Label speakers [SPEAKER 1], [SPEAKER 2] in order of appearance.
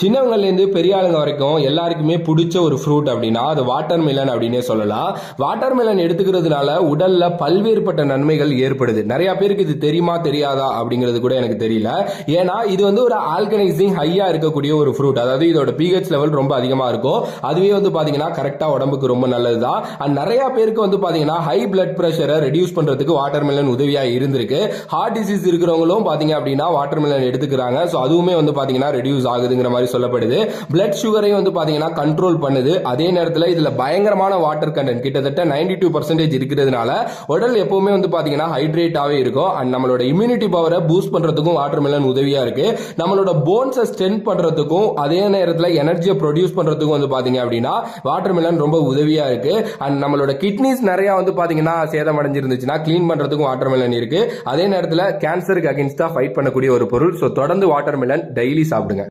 [SPEAKER 1] சின்னவங்கலேருந்து பெரிய ஆளுங்க வரைக்கும் எல்லாருக்குமே பிடிச்ச ஒரு ஃப்ரூட் அப்படின்னா அது வாட்டர் மெலன் அப்படின்னே சொல்லலாம். வாட்டர் மெலன் எடுத்துக்கிறதுனால உடலில் பல்வேறுபட்ட நன்மைகள் ஏற்படுது. நிறையா பேருக்கு இது தெரியுமா தெரியாதா அப்படிங்கிறது கூட எனக்கு தெரியல. ஏன்னா இது வந்து ஒரு ஆல்கனைசிங் ஹையாக இருக்கக்கூடிய ஒரு ஃப்ரூட் அதாவது இதோட பிஹெச் லெவல் ரொம்ப அதிகமாக இருக்கும். அதுவே வந்து பார்த்தீங்கன்னா கரெக்டாக உடம்புக்கு ரொம்ப நல்லது தான் அண்ட் நிறையா பேருக்கு வந்து பார்த்தீங்கன்னா ஹை பிளட் ப்ரெஷரை ரெடியூஸ் பண்ணுறதுக்கு வாட்டர் மெலன் உதவியாக இருந்திருக்கு. ஹார்ட் டிசீஸ் இருக்கிறவங்களும் பார்த்தீங்க அப்படின்னா வாட்டர் மெலன் எடுத்துக்கிறாங்க. ஸோ அதுவுமே வந்து பார்த்தீங்கன்னா ரெடியூஸ் ஆகுதுங்கிற மாதிரி சொல்லப்படுது. பிளட் சுகரையும் வந்து பாத்தீங்கன்னா கண்ட்ரோல் பண்ணுது. அதே நேரத்தில் இதுல பயங்கரமான வாட்டர் கண்டென்ட் கிட்டத்தட்ட 92% டூ பர்சன்டேஜ் இருக்கிறதுனால உடல் எப்பவுமே வந்து பாத்தீங்கன்னா ஹைட்ரேட்டாவே இருக்கும். அண்ட் நம்மளோட இம்யூனிட்டி பவரை பூஸ்ட் பண்றதுக்கும் வாட்டர் மிலன் உதவியா இருக்கு. நம்மளோட போன்ஸை ஸ்ட்ரென்த் பண்றதுக்கும் அதே நேரத்தில் எனர்ஜியை ப்ரொடியூஸ் பண்றதுக்கும் வந்து பாத்தீங்க அப்படின்னா வாட்டர் மிலன் ரொம்ப உதவியா இருக்கு. அண்ட் நம்மளோட கிட்னிஸ் நிறைய வந்து பாத்தீங்கன்னா சேதம் அடைஞ்சிருந்துச்சுன்னா க்ளீன் பண்றதுக்கும் வாட்டர் மெலன் இருக்கு. அதே நேரத்தில் கேன்சருக்கு அகேன்ஸ்டா ஃபைட் பண்ணக்கூடிய ஒரு பொருள். ஸோ தொடர்ந்து வாட்டர் மிலன் டெய்லி சாப்பிடுங்க.